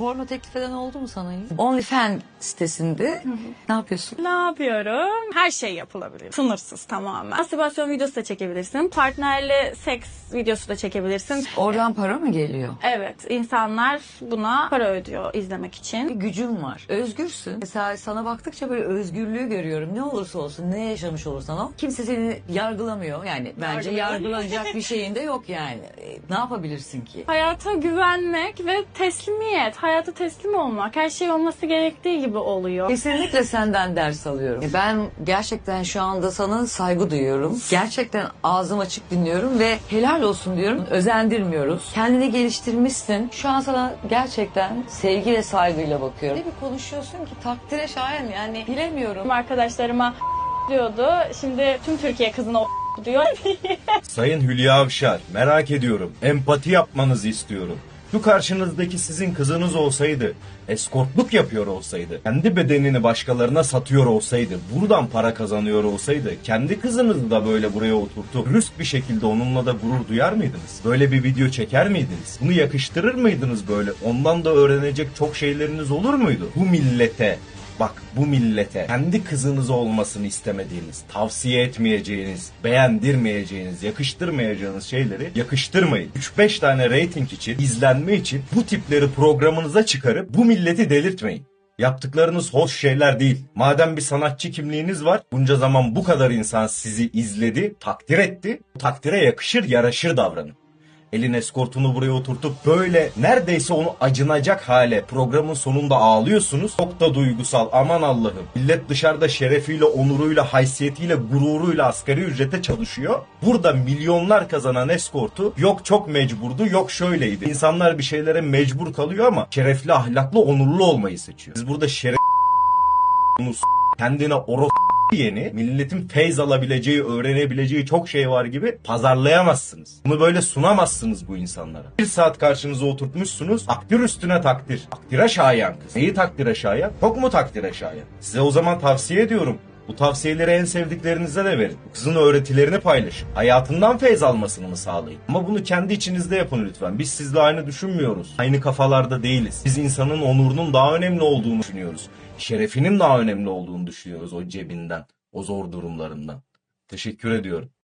Porno teklif eden oldu mu sana hiç? OnlyFans sitesinde ne yapıyorsun? Ne yapıyorum? Her şey yapılabilir. Sınırsız tamamen. Mastürbasyon videosu da çekebilirsin. Partnerli seks videosu da çekebilirsin. Oradan para mı geliyor? Evet, insanlar buna para ödüyor izlemek Bir için. gücün var. Özgürsün. Mesela sana baktıkça böyle özgürlüğü görüyorum. Ne olursa olsun, ne yaşamış olursan o. Kimse seni yargılamıyor. Yani bence Yargılamıyor. yargılanacak bir şeyin de yok yani. E, Ne yapabilirsin ki? Hayata güvenmek ve teslimiyet. Hayata teslim olmak. Her şey olması gerektiği gibi oluyor. Kesinlikle senden ders alıyorum. E, Ben gerçekten şu anda sana saygı duyuyorum. Gerçekten ağzım açık dinliyorum ve helal olsun diyorum. Özendirmiyoruz. Kendini geliştirmişsin. Şu an sana gerçekten sevgi ve saygıyla bakıyorum. Ne bir konuşuyorsun ki takdire şayan yani bilemiyorum. Arkadaşlarıma diyordu. Şimdi tüm Türkiye kızına diyor. Sayın Hülya Avşar, merak ediyorum. Empati yapmanızı istiyorum. Şu karşınızdaki sizin kızınız olsaydı, eskortluk yapıyor olsaydı, kendi bedenini başkalarına satıyor olsaydı, buradan para kazanıyor olsaydı, kendi kızınızı da böyle buraya oturtup dürüst bir şekilde onunla da gurur duyar mıydınız? Böyle bir video çeker miydiniz? Bunu yakıştırır mıydınız böyle? Ondan da öğrenecek çok şeyleriniz olur muydu? Bu millete Bak bu millete kendi kızınız olmasını istemediğiniz, tavsiye etmeyeceğiniz, beğendirmeyeceğiniz, yakıştırmayacağınız şeyleri yakıştırmayın. 3-5 tane reyting için, izlenme için bu tipleri programınıza çıkarıp bu milleti delirtmeyin. Yaptıklarınız hoş şeyler değil. Madem bir sanatçı kimliğiniz var, bunca zaman bu kadar insan sizi izledi, takdir etti. Takdire yakışır, yaraşır davranın elin eskortunu buraya oturtup böyle neredeyse onu acınacak hale programın sonunda ağlıyorsunuz. Çok da duygusal aman Allah'ım. Millet dışarıda şerefiyle, onuruyla, haysiyetiyle, gururuyla asgari ücrete çalışıyor. Burada milyonlar kazanan eskortu yok çok mecburdu yok şöyleydi. İnsanlar bir şeylere mecbur kalıyor ama şerefli, ahlaklı, onurlu olmayı seçiyor. Biz burada şeref kendine oros yeni milletin feyz alabileceği, öğrenebileceği çok şey var gibi pazarlayamazsınız. Bunu böyle sunamazsınız bu insanlara. Bir saat karşınıza oturtmuşsunuz, takdir üstüne takdir. Takdire şayan kız. Neyi takdire şayan? Çok mu takdire şayan? Size o zaman tavsiye ediyorum. Bu tavsiyeleri en sevdiklerinize de verin. Kızın öğretilerini paylaşın. Hayatından feyz almasını sağlayın? Ama bunu kendi içinizde yapın lütfen. Biz sizle aynı düşünmüyoruz. Aynı kafalarda değiliz. Biz insanın onurunun daha önemli olduğunu düşünüyoruz. Şerefinin daha önemli olduğunu düşünüyoruz o cebinden, o zor durumlarından. Teşekkür ediyorum.